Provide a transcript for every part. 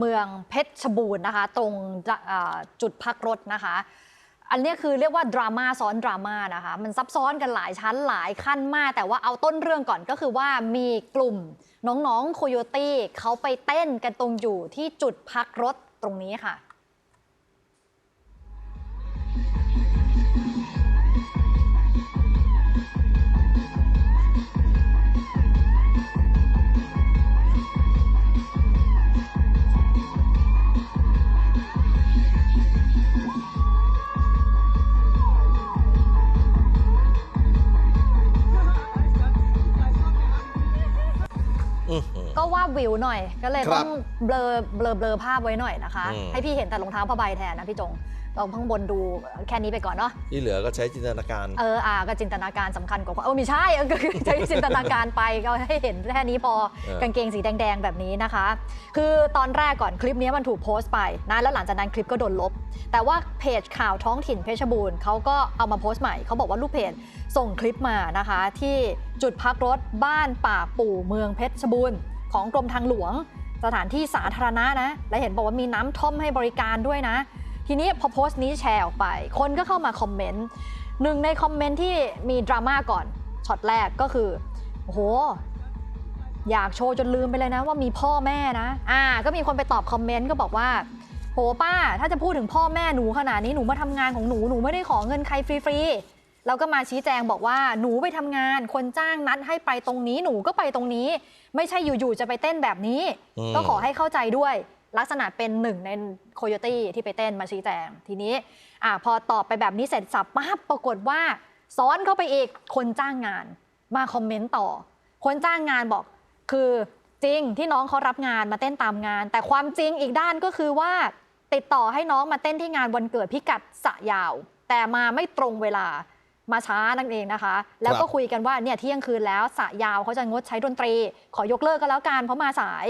เมืองเพชรบูรณ์นะคะ ตรงจุดพักรถนะคะ อันนี้คือเรียกว่าดราม่าซ้อนดราม่านะคะ มันซับซ้อนกันหลายชั้นหลายขั้นมาก แต่ว่าเอาต้นเรื่องก่อนก็คือว่ามีกลุ่มน้องๆโคโยตี้เขาไปเต้นกันตรงอยู่ที่จุดพักรถตรงนี้ค่ะ ก็ว่าวิวหน่อย ก็เลยครับต้องเบลอเบลอเบลอภาพไว้หน่อยนะคะ อืม ให้พี่เห็นแต่รองเท้าผ้าใบแทนนะพี่จงเราข้างบนดูแค่นี้ไปก่อนเนาะที่เหลือก็ใช้จินตนาการ เอออ่าก็จินตนาการสำคัญกว่าเออไม่ใช่เออก็คือใช้จินตนาการไปก็ให้เห็นแค่นี้พอเออกางเกงสีแดงๆแบบนี้นะคะ คือตอนแรกก่อนคลิปนี้มันถูกโพสต์ไปนะแล้วหลังจากนั้นคลิปก็โดนลบ แต่ว่าเพจข่าวท้องถิ่นเพชรบูรณ์เขาก็เอามาโพสต์ใหม่เขาบอกว่าลูกเพจส่งคลิปมานะคะ ที่จุดพักรถบ้านป่าปู่เมืองเพชรบูรณ์ของกรมทางหลวง สถานที่สาธารณะนะและเห็นบอกว่ามีน้ำท่อมให้บริการด้วยนะ ทีนี้พอโพสต์นี้แชร์ออกไป คนก็เข้ามาคอมเมนต์หนึ่งในคอมเมนต์ที่มีดราม่าก่อนช็อตแรกก็คือโอ้โหอยากโชว์จนลืมไปเลยนะว่ามีพ่อแม่นะ อ่า ก็มีคนไปตอบคอมเมนต์ก็บอกว่า โหป้า ถ้าจะพูดถึงพ่อแม่หนูขนาดนี้หนูมาทำงานของหนูหนูไม่ได้ขอเงินใครฟรีๆแล้วก็มาชี้แจงบอกว่าหนูไปทำงาน คนจ้างนัดให้ไปตรงนี้หนูก็ไปตรงนี้ ไม่ใช่อยู่ๆจะไปเต้นแบบนี้อืมก็ขอให้เข้าใจด้วย ลักษณะเป็นหนึ่งในโคโยตี้ที่ไปเต้นมาชี้แจง ทีนี้อพอตอบไปแบบนี้เสร็จสับปั๊บปรากฏว่าซ้อนเข้าไปอีกคนจ้างงาน มาคอมเมนต์ต่อ คนจ้างงานบอก คือจริงที่น้องเขารับงานมาเต้นตามงาน แต่ความจริงอีกด้านก็คือว่า ติดต่อให้น้องมาเต้นที่งานวันเกิดพิกัดสะยาว แต่มาไม่ตรงเวลามาช้านั่นเองนะคะ แล้วก็คุยกันว่าเนี่ยเที่ยงคืนแล้วสะยาวเขาจะงดใช้ดนตรี ขอยกเลิกก็แล้วกันเพราะมาสาย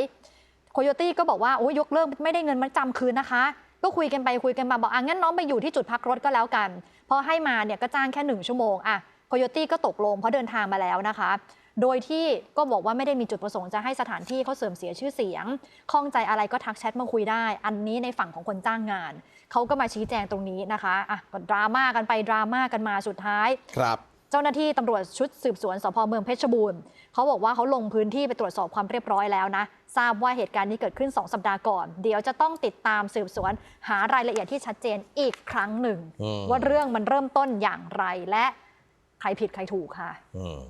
โคโยตี้ก็บอกว่าโอ้ยยกเลิกไม่ได้เงินมัดจำคืนนะคะ ก็คุยกันไปคุยกันมาบอกอะงั้นน้องไปอยู่ที่จุดพักรถก็แล้วกันพอให้มาเนี่ยก็จ้างแค่หนึ่งชั่วโมงอะโคโยตี้ก็ตกลงเพราะเดินทางมาแล้วนะคะ โดยที่ก็บอกว่าไม่ได้มีจุดประสงค์จะให้สถานที่เขาเสื่อมเสียชื่อเสียงข้องใจอะไรก็ทักแชทมาคุยได้ อันนี้ในฝั่งของคนจ้างงาน เขาก็มาชี้แจงตรงนี้นะคะอะก็ดราม่ากันไปดราม่ากันมาสุดท้าย ครับ เจ้าหน้าที่ตำรวจชุดสืบสวนสพเมืองเพชรบูรณ์เขาบอกว่าเขาลงพื้นที่ไปตรวจสอบความเรียบร้อยแล้วนะ ทราบว่าเหตุการณ์นี้เกิดขึ้น 2 สัปดาห์ก่อน เดี๋ยวจะต้องติดตามสืบสวน หารายละเอียดที่ชัดเจนอีกครั้งหนึ่งอืมว่าเรื่องมันเริ่มต้นอย่างไรและใครผิดใครถูกค่ะอืม